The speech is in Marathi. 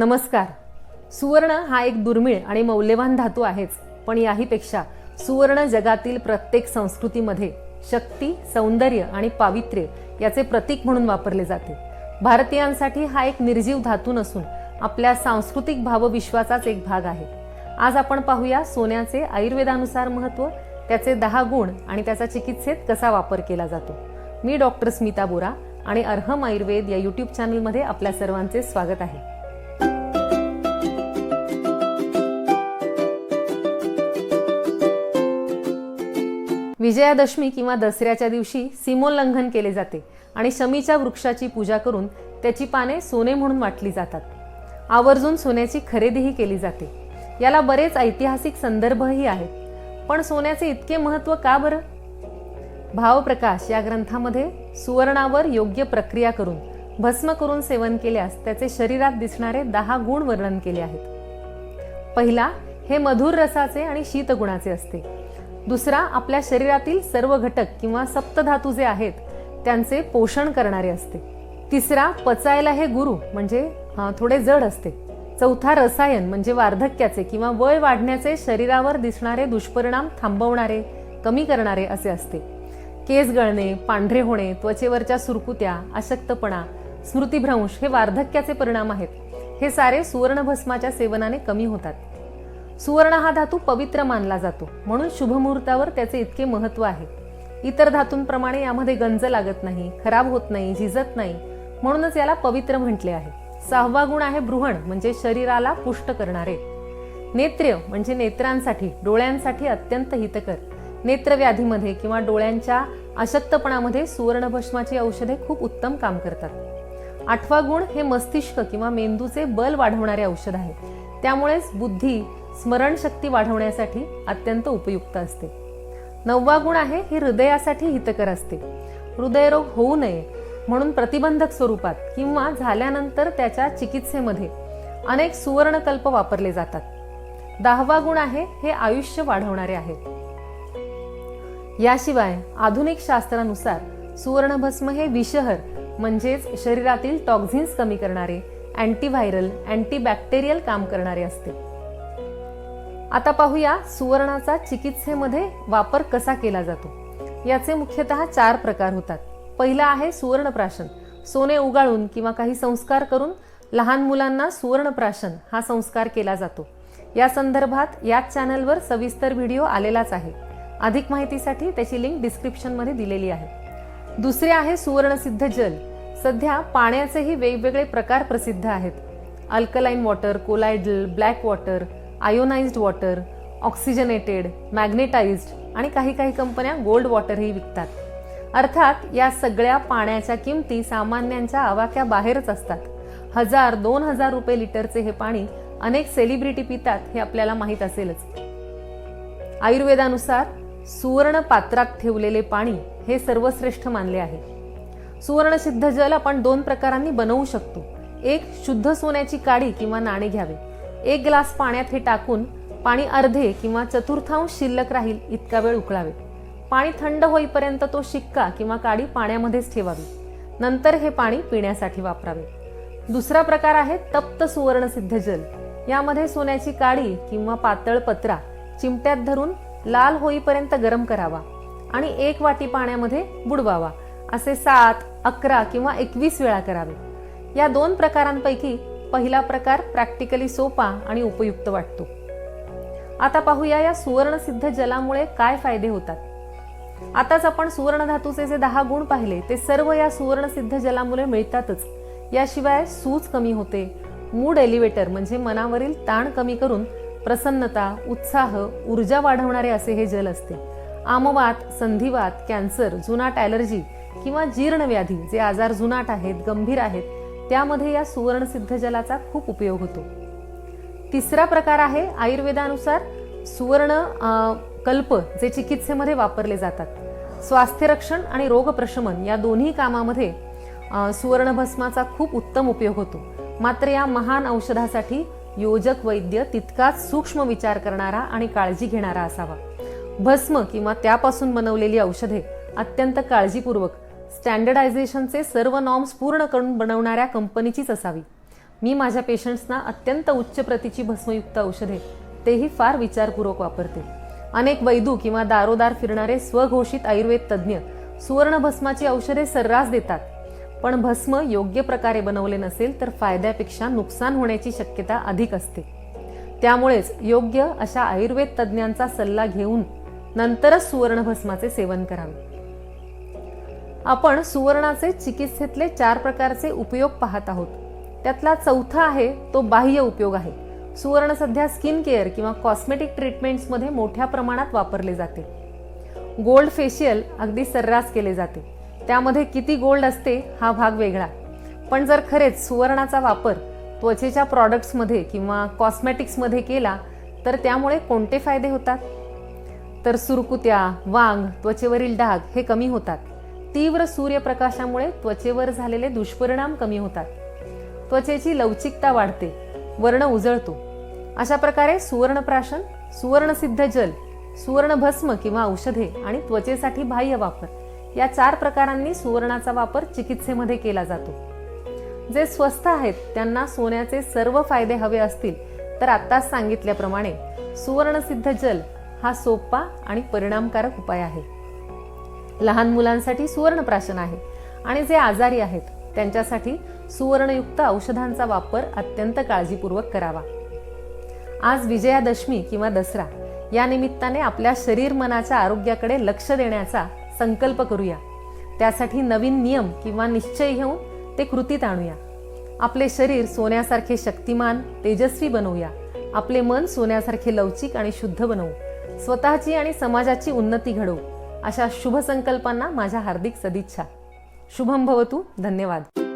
नमस्कार. सुवर्ण हा एक दुर्मिळ आणि मौल्यवान धातू आहेच पण याहीपेक्षा सुवर्ण जगातील प्रत्येक संस्कृतीमध्ये शक्ती सौंदर्य आणि पावित्र्य याचे प्रतीक म्हणून वापरले जाते. भारतीयांसाठी हा एक निर्जीव धातू नसून आपल्या सांस्कृतिक भावविश्वाचाच एक भाग आहे. आज आपण पाहूया सोन्याचे आयुर्वेदानुसार महत्त्व त्याचे दहा गुण आणि त्याचा चिकित्सेत कसा वापर केला जातो. मी डॉक्टर स्मिता बोरा आणि अर्हम आयुर्वेद या युट्यूब चॅनलमध्ये आपल्या सर्वांचे स्वागत आहे. विजयादशमी किंवा दसऱ्याच्या दिवशी सीमोल्लंघन केले जाते आणि शमीच्या वृक्षाची पूजा करून त्याची पाने सोने म्हणून वाटली जातात. आवर्जून सोन्याची खरेदीही केली जाते. याला बरेच ऐतिहासिक संदर्भही आहेत. पण सोन्याचे इतके महत्त्व का बरं? भावप्रकाश या ग्रंथामध्ये सुवर्णावर योग्य प्रक्रिया करून भस्म करून सेवन केल्यास त्याचे शरीरात दिसणारे दहा गुण वर्णन केले आहेत. पहिला हे मधुर रसाचे आणि शीतगुणाचे असते. दुसरा आपल्या शरीरातील सर्व घटक किंवा सप्तधातू जे आहेत त्यांचे पोषण करणारे असते. तिसरा पचायला हे गुरु म्हणजे थोडे जड असते. चौथा रसायन म्हणजे वार्धक्याचे किंवा वय वाढण्याचे शरीरावर दिसणारे दुष्परिणाम थांबवणारे कमी करणारे असे असते. केस गळणे पांढरे होणे त्वचेवरच्या सुरकुत्या अशक्तपणा स्मृतिभ्रंश हे वार्धक्याचे परिणाम आहेत. हे सारे सुवर्णभस्माच्या सेवनाने कमी होतात. सुवर्ण हा धातू पवित्र मानला जातो. म्हणून शुभमुहूर्तावर त्याचे इतके महत्त्व आहे. इतर धातूंप्रमाणे यामध्ये गंज लागत नाही खराब होत नाही झिजत नाही. म्हणूनच याला पवित्र म्हटले आहे. सहावा गुण आहे बृहण म्हणजे शरीराला पुष्ट करणारे. नेत्र्य म्हणजे नेत्रांसाठी डोळ्यांसाठी अत्यंत हितकर. नेत्रव्याधीमध्ये किंवा डोळ्यांच्या अशक्तपणामध्ये सुवर्णभस्माची औषधे खूप उत्तम काम करतात. आठवा गुण हे मस्तिष्क किंवा मेंदूचे बल वाढवणारे औषध आहे. त्यामुळेच बुद्धी स्मरणशक्ती वाढवण्यासाठी अत्यंत उपयुक्त असते. नववा गुण आहे हे हृदयासाठी हितकर असते. हृदयरोग होऊ नये म्हणून प्रतिबंधक स्वरूपात किंवा झाल्यानंतर त्याच्या चिकित्सेमध्ये अनेक सुवर्णकल्प वापरले जातात. दहावा गुण आहे हे आयुष्य वाढवणारे आहे. याशिवाय आधुनिक शास्त्रानुसार सुवर्णभस्म हे विषहर म्हणजेच शरीरातील टॉक्झिन्स कमी करणारे अँटीव्हायरल अँटीबॅक्टेरियल काम करणारे असते. आता पाहूया सुवर्णाचा चिकित्सेमध्ये वापर कसा केला जातो. याचे मुख्यतः चार प्रकार होतात. पहिला आहे सुवर्णप्राशन. सोने उगाळून किंवा काही संस्कार करून लहान मुलांना सुवर्णप्राशन हा संस्कार केला जातो. या संदर्भात याच चॅनलवर सविस्तर व्हिडिओ आलेलाच आहे. अधिक माहितीसाठी त्याची लिंक डिस्क्रिप्शनमध्ये दिलेली आहे. दुसरे आहे सुवर्णसिद्ध जल. सध्या पाण्याचेही वेगवेगळे प्रकार प्रसिद्ध आहेत. Alkaline water colloidal black water ionised water oxygenated magnetised आणि काही काही कंपन्या गोल्ड वॉटरही विकतात. अर्थात या सगळ्या पाण्याच्या किमती सामान्यांच्या आवाक्या बाहेरच असतात. हजार दोन हजार रुपये लिटरचे हे पाणी अनेक सेलिब्रिटी पितात हे आपल्याला माहीत असेलच. आयुर्वेदानुसार सुवर्ण पात्रात ठेवलेले पाणी हे सर्वश्रेष्ठ मानले आहे. सुवर्णसिद्ध जल आपण दोन प्रकारांनी बनवू शकतो. एक शुद्ध सोन्याची काडी किंवा नाणे घ्यावे. एक ग्लास पाण्यात हे टाकून पाणी अर्धे किंवा चतुर्थांश शिल्लक राहील इतका वेळ उकळावे. पाणी थंड होईपर्यंत तो शिक्का किंवा काडी पाण्यामध्येच ठेवावी. नंतर हे पाणी पिण्यासाठी वापरावे. दुसरा प्रकार आहे तप्त सुवर्णसिद्ध जल. यामध्ये सोन्याची काडी किंवा पातळ पत्रा चिमट्यात धरून लाल होईपर्यंत गरम करावा आणि एक वाटी पाण्यामध्ये बुडवावा. असे सात अकरा किंवा एकवीस वेळा करावे. या दोन प्रकारांपैकी पहिला प्रकार प्रॅक्टिकली सोपा आणि उपयुक्त वाटतो. आता पाहूया या सुवर्णसिद्ध जलामुळे काय फायदे होतात. आताच आपण सुवर्ण धातूचे जे दहा गुण पाहिले ते सर्व या सुवर्णसिद्ध जलामुळे मिळतातच. याशिवाय सूज कमी होते. मूड एलिव्हेटर म्हणजे मनावरील ताण कमी करून प्रसन्नता उत्साह ऊर्जा वाढवणारे असे हे जल असते. आमवात संधिवात कॅन्सर जुनाट ॲलर्जी किंवा जीर्णव्याधी जे आजार जुनाट आहेत गंभीर आहेत त्यामध्ये या सुवर्णसिद्ध जलाचा खूप उपयोग होतो. तिसरा प्रकार आहे आयुर्वेदानुसार सुवर्ण कल्प जे चिकित्सेमध्ये वापरले जातात. स्वास्थ्यरक्षण आणि रोगप्रशमन या दोन्ही कामामध्ये सुवर्णभस्माचा खूप उत्तम उपयोग होतो. मात्र या महान औषधासाठी योजक वैद्य तितकाच सूक्ष्म विचार करणारा आणि काळजी घेणारा असावा. भस्म किंवा त्यापासून बनवलेली औषधे अत्यंत काळजीपूर्वक स्टँडर्डायझेशनचे सर्व नॉर्म्स पूर्ण करून बनवणाऱ्या कंपनीचीच असावी. मी माझ्या पेशंट्सना अत्यंत उच्च प्रतीची भस्मयुक्त औषधे तेही फार विचारपूर्वक वापरते. अनेक वैदू किंवा दारोदार फिरणारे स्वघोषित आयुर्वेद तज्ज्ञ सुवर्ण भस्माची औषधे सर्रास देतात. पण भस्म योग्य प्रकारे बनवले नसेल तर फायद्यापेक्षा नुकसान होण्याची शक्यता अधिक असते. त्यामुळेच योग्य अशा आयुर्वेद तज्ज्ञांचा सल्ला घेऊन नंतरच सुवर्ण भस्माचे सेवन करावे. आपण सुवर्णाचे चिकित्सेतले चार प्रकारचे उपयोग पाहत आहोत. त्यातला चौथा आहे तो बाह्य उपयोग आहे. सुवर्ण सध्या स्किन केअर किंवा कॉस्मेटिक ट्रीटमेंट्समध्ये मोठ्या प्रमाणात वापरले जाते. गोल्ड फेशियल अगदी सर्रास केले जाते. त्यामध्ये किती गोल्ड असते हा भाग वेगळा. पण जर खरेच सुवर्णाचा वापर त्वचेच्या प्रॉडक्ट्समध्ये किंवा कॉस्मेटिक्समध्ये केला तर त्यामुळे कोणते फायदे होतात? तर सुरकुत्या वांग त्वचेवरील डाग हे कमी होतात. तीव्र सूर्यप्रकाशामुळे त्वचेवर झालेले दुष्परिणाम कमी होतात. त्वचेची लवचिकता वाढते वर्ण उजळतो. अशा प्रकारे सुवर्णप्राशन सुवर्णसिद्ध जल सुवर्णभस्म किंवा औषधे आणि त्वचेसाठी बाह्य वापर या चार प्रकारांनी सुवर्णाचा वापर चिकित्सेमध्ये केला जातो. जे स्वस्त आहेत त्यांना सोन्याचे सर्व फायदे हवे असतील तर आत्ताच सांगितल्याप्रमाणे सुवर्णसिद्ध जल हा सोपा आणि परिणामकारक उपाय आहे. लहान मुलांसाठी सुवर्णप्राशन आहे. आणि जे आजारी आहेत त्यांच्यासाठी सुवर्णयुक्त औषधांचा वापर अत्यंत काळजीपूर्वक करावा. आज विजयादशमी किंवा दसरा या निमित्ताने आपल्या शरीर मनाच्या आरोग्याकडे लक्ष देण्याचा संकल्प करूया. त्यासाठी नवीन नियम किंवा निश्चय घेऊन ते कृतीत आणूया. आपले शरीर सोन्यासारखे शक्तिमान तेजस्वी बनवूया. आपले मन सोन्यासारखे लवचिक आणि शुद्ध बनवू. स्वतःची आणि समाजाची उन्नती घडवू. अशा शुभ संकल्पांना माझ्या हार्दिक सदिच्छा. शुभम भवतु. धन्यवाद.